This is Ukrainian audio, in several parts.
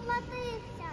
поплатився.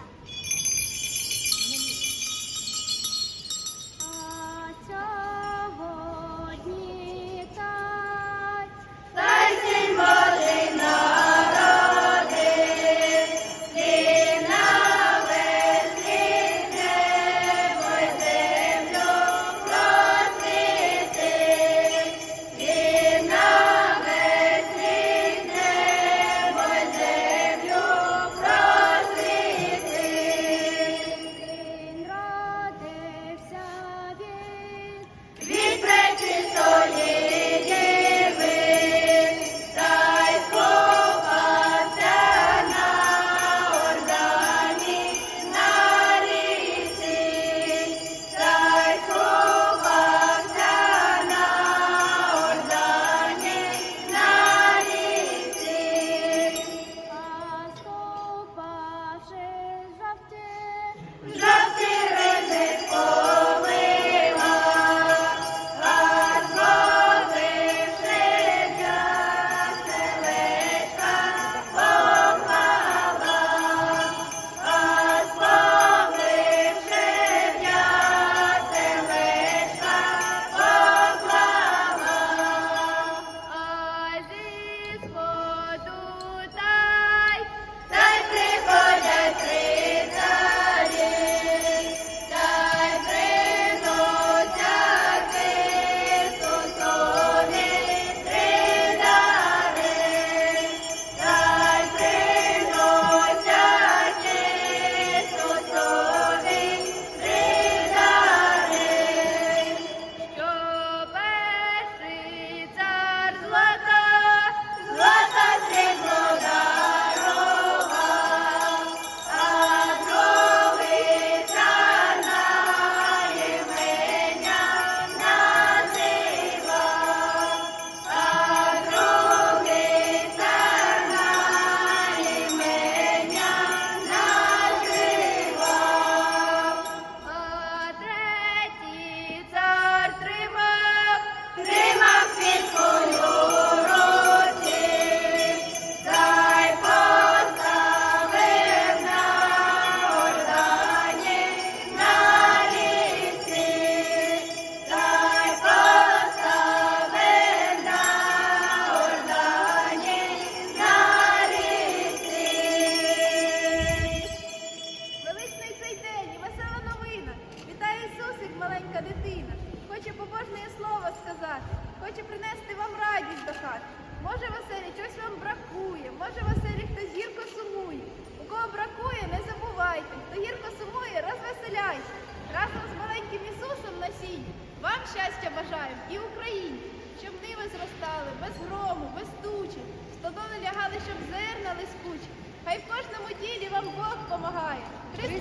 Принести вам радість до хати. Може, Василі, чогось вам бракує, може, Василі, хтось гірко сумує. У кого бракує, не забувайте. Хто гірко сумує, розвеселяйся. Разом з маленьким Ісусом на сіні. Вам щастя бажаємо і Україні, щоб ниви зростали без грому, без тучі, стодоли лягали, щоб зерна лискучі. Хай в кожному ділі вам Бог помагає. Христос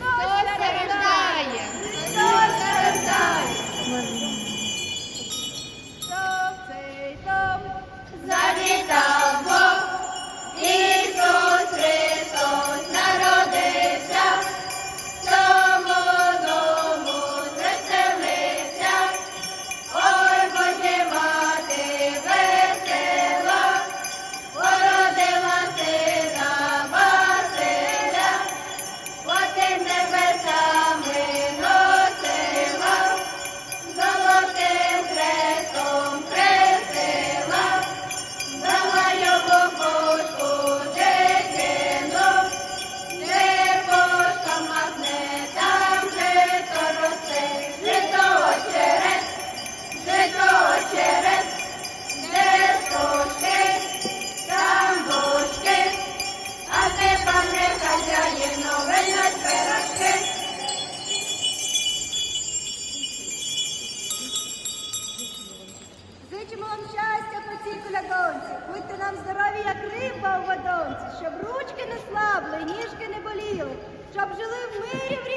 страждає! Христос страждає! Зичимо вам щастя по цій колядонці. Будьте нам здорові, як риба у водонці, щоб ручки не слабли, ніжки не боліли, щоб жили в мирі в рідній